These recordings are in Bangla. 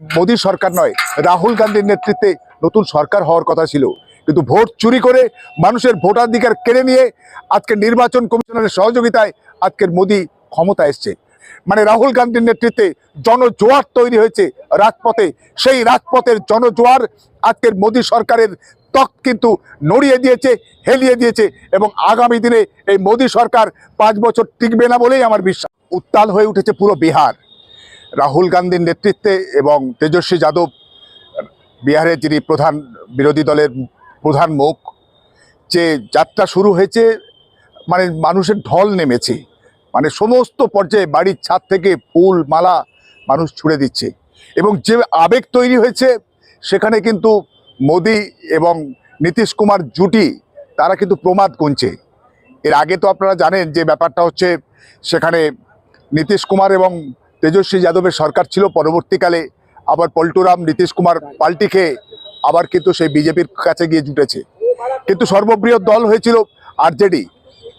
মোদী সরকার নয়, রাহুল গান্ধীর নেতৃত্বে নতুন সরকার হওয়ার কথা ছিল। কিন্তু ভোট চুরি করে মানুষের ভোটাধিকার কেড়ে নিয়ে আজকে নির্বাচন কমিশনের সহযোগিতায় আজকের মোদী ক্ষমতা এসছে। মানে রাহুল গান্ধীর নেতৃত্বে জনজোয়ার তৈরি হয়েছে রাজপথে। সেই রাজপথের জনজোয়ার আজকের মোদী সরকারের ত্বক কিন্তু নড়িয়ে দিয়েছে, হেলিয়ে দিয়েছে এবং আগামী দিনে এই মোদী সরকার পাঁচ বছর টিকবে না বলেই আমার বিশ্বাস। উত্তাল হয়ে উঠেছে পুরো বিহার। রাহুল গান্ধীর নেতৃত্বে এবং তেজস্বী যাদব বিহারের যিনি প্রধান বিরোধী দলের প্রধান মুখ, যে যাত্রা শুরু হয়েছে মানে মানুষের ঢল নেমেছে। মানে সমস্ত পর্যায়ে বাড়ির ছাদ থেকে ফুল, মালা মানুষ ছুড়ে দিচ্ছে। এবং যে আবেগ তৈরি হয়েছে, সেখানে কিন্তু মোদি এবং নীতিশ কুমার জুটি, তারা কিন্তু প্রমাদ গুনছে। এর আগে তো আপনারা জানেন যে ব্যাপারটা হচ্ছে, সেখানে নীতিশ কুমার এবং তেজস্বী যাদবের সরকার ছিল পরবর্তীকালে, আবার পল্টুরাম নীতিশ কুমার পাল্টি খেয়ে আবার কিন্তু সেই বিজেপির কাছে গিয়ে জুটেছে। কিন্তু সর্ববৃহৎ দল হয়েছিল আরজেডি,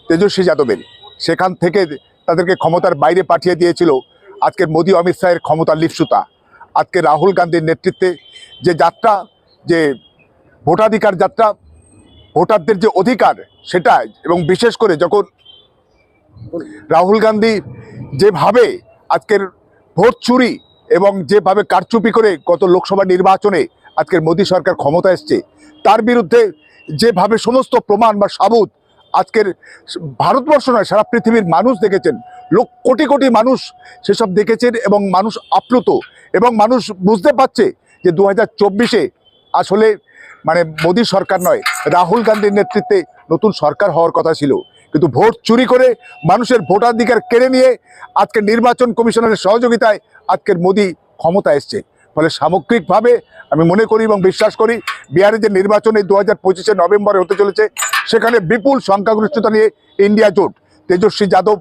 তেজস্বী যাদবের। সেখান থেকে তাদেরকে ক্ষমতার বাইরে পাঠিয়ে দিয়েছিল আজকের মোদী অমিত শাহের ক্ষমতার লিপসুতা। আজকে রাহুল গান্ধীর নেতৃত্বে যে যাত্রা, যে ভোটাধিকার যাত্রা, ভোটারদের যে অধিকার সেটা, এবং বিশেষ করে যখন রাহুল গান্ধী যেভাবে আজকের ভোট চুরি এবং যেভাবে কারচুপি করে গত লোকসভা নির্বাচনে আজকের মোদী সরকার ক্ষমতা এসছে, তার বিরুদ্ধে যেভাবে সমস্ত প্রমাণ বা সাবুত আজকের ভারতবর্ষ নয়, সারা পৃথিবীর মানুষ দেখেছেন, লোক কোটি কোটি মানুষ সেসব দেখেছেন এবং মানুষ আপ্লুত এবং মানুষ বুঝতে পারছে যে দু হাজার চব্বিশে আসলে মানে মোদী সরকার নয়, রাহুল গান্ধীর নেতৃত্বে নতুন সরকার হওয়ার কথা ছিল। কিন্তু ভোট চুরি করে মানুষের ভোটাধিকার কেড়ে নিয়ে আজকে নির্বাচন কমিশনের সহযোগিতায় আজকের মোদী ক্ষমতা এসছে। ফলে সামগ্রিকভাবে আমি মনে করি এবং বিশ্বাস করি বিহারের যে নির্বাচনে দু হাজার পঁচিশে নভেম্বরে হতে চলেছে, সেখানে বিপুল সংখ্যাগরিষ্ঠতা নিয়ে ইন্ডিয়া জোট, তেজস্বী যাদব,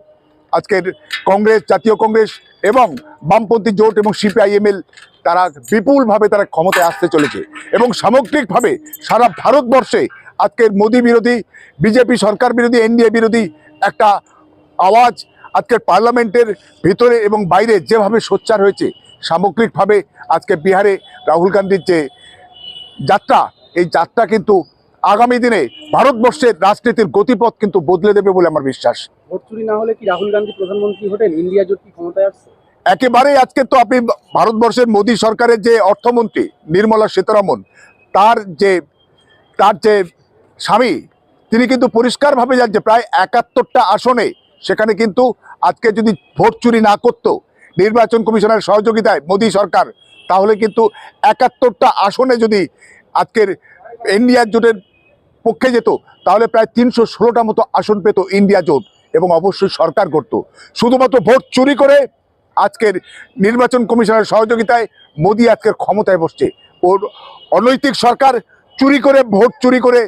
আজকের কংগ্রেস, জাতীয় কংগ্রেস এবং বামপন্থী জোট এবং সিপিআইএমএল, তারা বিপুলভাবে তারা ক্ষমতায় আসতে চলেছে এবং সামগ্রিকভাবে সারা ভারতবর্ষে আজকের মোদী বিরোধী বিজেপি সরকার বিরোধী এনডিএ বিরোধী একটা আওয়াজ আজকের পার্লামেন্টের ভিতরে এবং বাইরে যেভাবে সোচ্চার হয়েছে সামগ্রিকভাবে আজকে বিহারে রাহুল গান্ধীর যে যাত্রা এই যাত্রা কিন্তু আগামী দিনে ভারতবর্ষের রাজনীতির গতিপথ কিন্তু বদলে দেবে বলে আমার বিশ্বাস। ভোট চুরি না হলে কি রাহুল গান্ধী প্রধানমন্ত্রী হতেন ইন্ডিয়া জোট কি ক্ষমতায় আসছে? একেবারেই আজকে তো আপনি ভারতবর্ষের মোদী সরকারের যে অর্থমন্ত্রী নির্মলা সীতারামন তার যে তার যে স্বামী, তিনি কিন্তু পরিষ্কারভাবে জানছে, প্রায় একাত্তরটা আসনে। সেখানে কিন্তু আজকে যদি ভোট চুরি না করতো, নির্বাচন কমিশনের সহযোগিতায় মোদী সরকার, তাহলে কিন্তু একাত্তরটা আসনে যদি আজকের ইন্ডিয়া জোটের পক্ষে যেত, তাহলে প্রায় তিনশো ষোলোটা মতো আসন পেত ইন্ডিয়া জোট এবং অবশ্যই সরকার করত। শুধুমাত্র ভোট চুরি করে আজকের নির্বাচন কমিশনের সহযোগিতায় মোদী আজকের ক্ষমতায় বসছে। ওর অনৈতিক সরকার চুরি করে, ভোট চুরি করে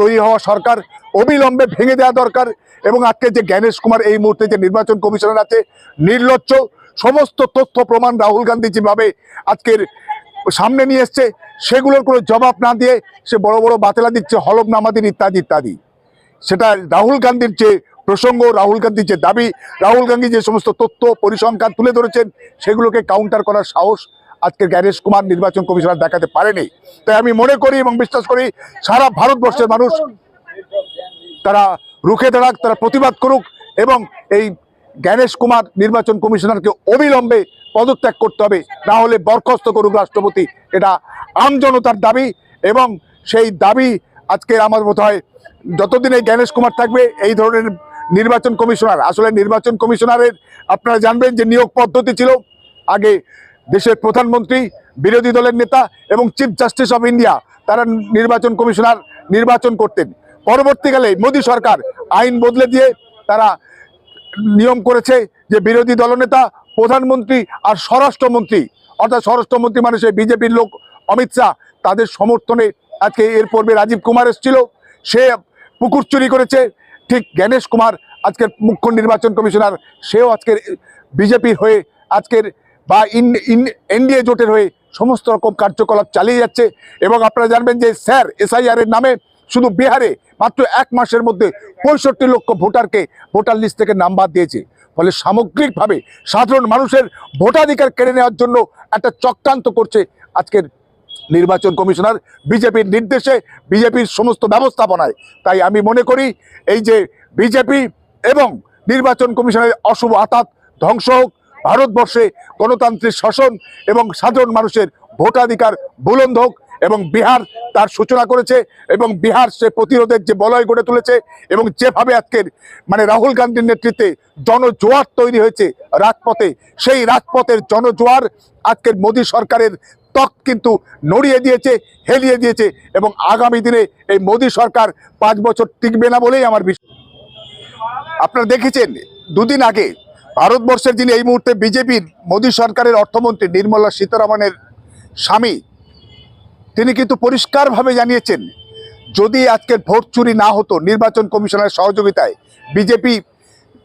তৈরি হওয়া সরকার অবিলম্বে ভেঙে দেওয়া দরকার এবং আজকে যে জ্ঞানেশ কুমার এই মুহূর্তে যে নির্বাচন কমিশনার আছে, নির্লজ্জ, সমস্ত তথ্য প্রমাণ রাহুল গান্ধী যেভাবে আজকের সামনে নিয়ে এসছে, সেগুলোর কোনো জবাব না দিয়ে সে বড় বড় বাতেলা দিচ্ছে হলফনামা দিন ইত্যাদি ইত্যাদি। সেটা রাহুল গান্ধীর যে প্রসঙ্গ, রাহুল গান্ধীর যে দাবি, রাহুল গান্ধী যে সমস্ত তথ্য পরিসংখ্যান তুলে ধরেছেন, সেগুলোকে কাউন্টার করার সাহস আজকে জ্ঞানেশ কুমার নির্বাচন কমিশনার দেখাতে পারেনি। তাই আমি মনে করি এবং বিশ্বাস করি সারা ভারতবর্ষের মানুষ তারা রুখে দাঁড়াক, তারা প্রতিবাদ করুক এবং এই জ্ঞানেশ কুমার নির্বাচন কমিশনারকে অবিলম্বে পদত্যাগ করতে হবে। না হলে বরখাস্ত করুক রাষ্ট্রপতি। এটা আমজনতার দাবি এবং সেই দাবি আজকে আমার বোধ হয় যতদিন এই জ্ঞানেশ কুমার থাকবে, এই ধরনের নির্বাচন কমিশনার আসলে নির্বাচন কমিশনারের আপনারা জানবেন যে নিয়োগ পদ্ধতি ছিল। আগে দেশের প্রধানমন্ত্রী, বিরোধী দলের নেতা এবং চিফ জাস্টিস অব ইন্ডিয়া তারা নির্বাচন কমিশনার নির্বাচন করতেন। পরবর্তীকালে মোদী সরকার আইন বদলে দিয়ে তারা নিয়ম করেছে যে বিরোধী দলনেতা, প্রধানমন্ত্রী আর স্বরাষ্ট্রমন্ত্রী, অর্থাৎ স্বরাষ্ট্রমন্ত্রী মানে সেই বিজেপির লোক অমিত শাহ, তাদের সমর্থনে আজকে এর পূর্বে রাজীব কুমার এসেছিল। সে পুকুর চুরি করেছে। ঠিক জ্ঞানেশ কুমার আজকের মুখ্য নির্বাচন কমিশনার, সেও আজকের বিজেপির হয়ে আজকের বা ইন এনডিএ জোটের হয়ে সমস্ত রকম কার্যকলাপ চালিয়ে যাচ্ছে। এবং আপনারা জানবেন যে স্যার, এসআইআর এর নামে শুধু বিহারে মাত্র এক মাসের মধ্যে পঁয়ষট্টি লক্ষ ভোটারকে ভোটার লিস্ট থেকে নাম বাদ দিয়েছে। ফলে সামগ্রিকভাবে সাধারণ মানুষের ভোটাধিকার কেড়ে নেওয়ার জন্য একটা চক্রান্ত করছে আজকের নির্বাচন কমিশনার। বিজেপির নির্দেশে, বিজেপির সমস্ত ব্যবস্থাপনায়। তাই আমি মনে করি, এই যে বিজেপি এবং নির্বাচন কমিশনের অশুভ আতাত ধ্বংস হোক ভারতবর্ষে গণতান্ত্রিক শাসন এবং সাধারণ মানুষের ভোটাধিকার বুলন্দ হোক এবং বিহার তার সূচনা করেছে এবং বিহার সে প্রতিরোধের যে বলয় গড়ে তুলেছে এবং যেভাবে আজকের মানে রাহুল গান্ধীর নেতৃত্বে জনজোয়ার তৈরি হয়েছে রাজপথে, সেই রাজপথের জনজোয়ার আজকের মোদী সরকারের ত্বক কিন্তু নড়িয়ে দিয়েছে, হেলিয়ে দিয়েছে এবং আগামী দিনে এই মোদী সরকার পাঁচ বছর টিকবে না বলেই আমার বিশ্বাস আপনারা দেখেছেন, দুদিন আগে ভারতবর্ষের যিনি এই মুহূর্তে বিজেপির মোদী সরকারের অর্থমন্ত্রী নির্মলা সীতারামনের স্বামী, তিনি কিন্তু পরিষ্কারভাবে জানিয়েছেন, যদি আজকের ভোট চুরি না হতো নির্বাচন কমিশনের সহযোগিতায় বিজেপি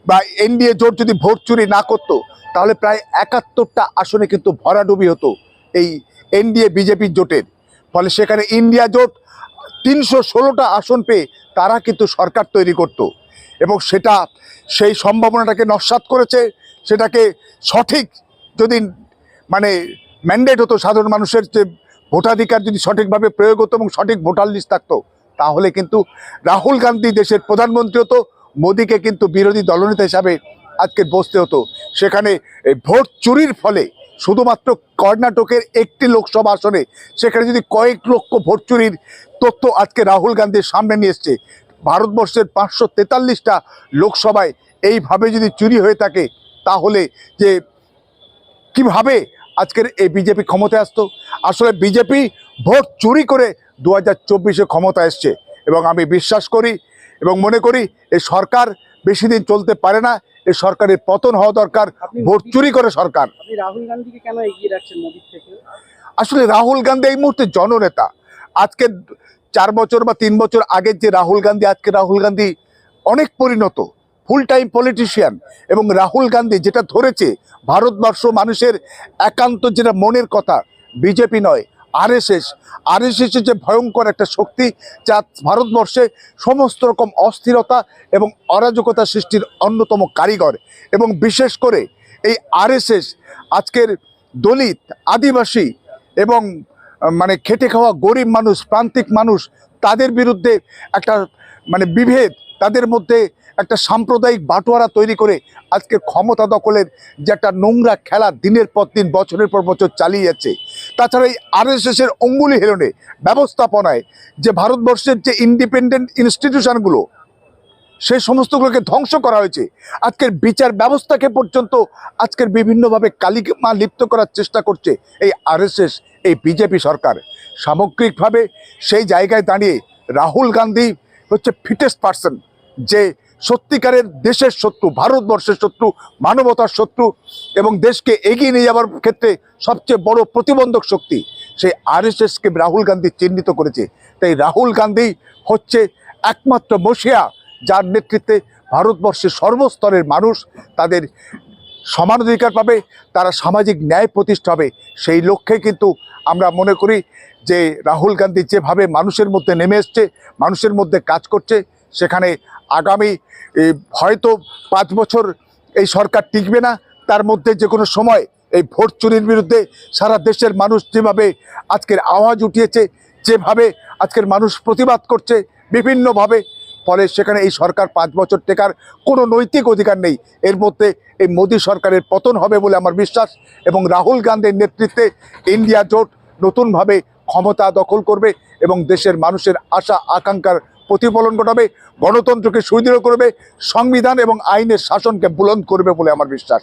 বা এনডিএ জোট যদি ভোট চুরি না করতো, তাহলে প্রায় একাত্তরটা আসনে কিন্তু ভরাডুবি হতো এই এনডিএ বিজেপি জোটের। ফলে সেখানে ইন্ডিয়া জোট তিনশো ষোলোটা আসন পেয়ে তারা কিন্তু সরকার তৈরি করত। এবং সেটা সেই সম্ভাবনাটাকে নস্বাত করেছে, সেটাকে সঠিক যদি মানে ম্যান্ডেট হতো সাধারণ মানুষের যে ভোটাধিকার যদি সঠিকভাবে প্রয়োগ হতো এবং সঠিক ভোটার লিস্ট থাকতো, তাহলে কিন্তু রাহুল গান্ধী দেশের প্রধানমন্ত্রী হতো, মোদীকে কিন্তু বিরোধী দলনেতা হিসাবে আজকে বসতে হতো। সেখানে ভোট চুরির ফলে শুধুমাত্র কর্ণাটকের একটি লোকসভা আসনে সেখানে যদি কয়েক লক্ষ ভোট চুরির তথ্য আজকে রাহুল গান্ধীর সামনে নিয়ে এসছে ভারতবর্ষের পাঁচশো তেতাল্লিশটা লোকসভায় এইভাবে যদি চুরি হয়ে থাকে তাহলে যে কীভাবে আজকের এই বিজেপি ক্ষমতায় আসতো? আসলে বিজেপি ভোট চুরি করে দু হাজার চব্বিশে ক্ষমতা এসছে এবং আমি বিশ্বাস করি এবং মনে করি এই সরকার বেশি দিন চলতে পারে না এই সরকারের পতন হওয়া দরকার ভোট চুরি করে সরকার। রাহুল গান্ধীকে কেন এগিয়ে রাখছেন মোদির থেকে? আসলে রাহুল গান্ধী এই মুহূর্তে জননেতা। আজকে চার বছর বা তিন বছর আগের যে রাহুল গান্ধী, আজকে রাহুল গান্ধী অনেক পরিণত ফুল টাইম পলিটিশিয়ান এবং রাহুল গান্ধী যেটা ধরেছে, ভারতবর্ষ মানুষের একান্ত যেটা মনের কথা, বিজেপি নয় আরএসএস আরএসএসের যে ভয়ঙ্কর একটা শক্তি যা ভারতবর্ষে সমস্ত রকম অস্থিরতা এবং অরাজকতা সৃষ্টির অন্যতম কারিগর এবং বিশেষ করে এই আরএসএস আজকের দলিত, আদিবাসী এবং মানে খেটে খাওয়া গরিব মানুষ, প্রান্তিক মানুষ, তাদের বিরুদ্ধে একটা মানে বিভেদ, তাদের মধ্যে একটা সাম্প্রদায়িক বাটোয়ারা তৈরি করে আজকে ক্ষমতা দখলের যে একটা নোংরা খেলা দিনের পর দিন, বছরের পর বছর চালিয়ে যাচ্ছে। তাছাড়া এই আরএসএসের অঙ্গুলি হেলনে ব্যবস্থাপনায় যে ভারতবর্ষের যে ইন্ডিপেন্ডেন্ট ইনস্টিটিউশনগুলো সেই সমস্তগুলোকে ধ্বংস করা হয়েছে। আজকের বিচার ব্যবস্থাকে পর্যন্ত আজকের বিভিন্নভাবে কালিমা লিপ্ত করার চেষ্টা করছে এই আরএসএস, এই বিজেপি সরকার। সামগ্রিকভাবে সেই জায়গায় দাঁড়িয়ে রাহুল গান্ধী হচ্ছে ফিটেস্ট পার্সন যে সত্যিকারের দেশের শত্রু, ভারতবর্ষের শত্রু, মানবতার শত্রু এবং দেশকে এগিয়ে নিয়ে যাওয়ার ক্ষেত্রে সবচেয়ে বড় প্রতিবন্ধক শক্তি, সেই আরএসএসকে রাহুল গান্ধী চিহ্নিত করেছে। তাই রাহুল গান্ধী হচ্ছে একমাত্র মসিয়া যার নেতৃত্বে ভারতবর্ষের সর্বস্তরের মানুষ তাদের সমান অধিকার পাবে, তারা সামাজিক ন্যায় প্রতিষ্ঠা হবে। সেই লক্ষ্যে কিন্তু আমরা মনে করি যে রাহুল গান্ধী যেভাবে মানুষের মধ্যে নেমে এসছে, মানুষের মধ্যে কাজ করছে, সেখানে আগামী হয়তো পাঁচ বছর এই সরকার টিকবে না, তার মধ্যে যে কোনো সময় এই ভোট চুরির বিরুদ্ধে সারা দেশের মানুষ যেভাবে আজকের আওয়াজ উঠিয়েছে, যেভাবে আজকের মানুষ প্রতিবাদ করছে, বিভিন্নভাবে ফলে সেখানে এই সরকার পাঁচ বছর টেকার কোনো নৈতিক অধিকার নেই। এর মধ্যে এই মোদী সরকারের পতন হবে বলে আমার বিশ্বাস এবং রাহুল গান্ধীর নেতৃত্বে ইন্ডিয়া জোট নতুনভাবে ক্ষমতা দখল করবে এবং দেশের মানুষের আশা, আকাঙ্ক্ষার প্রতিফলন ঘটাবে, গণতন্ত্রকে সুদৃঢ় করবে, সংবিধান এবং আইনের শাসনকে বুলন্দ করবে বলে আমার বিশ্বাস।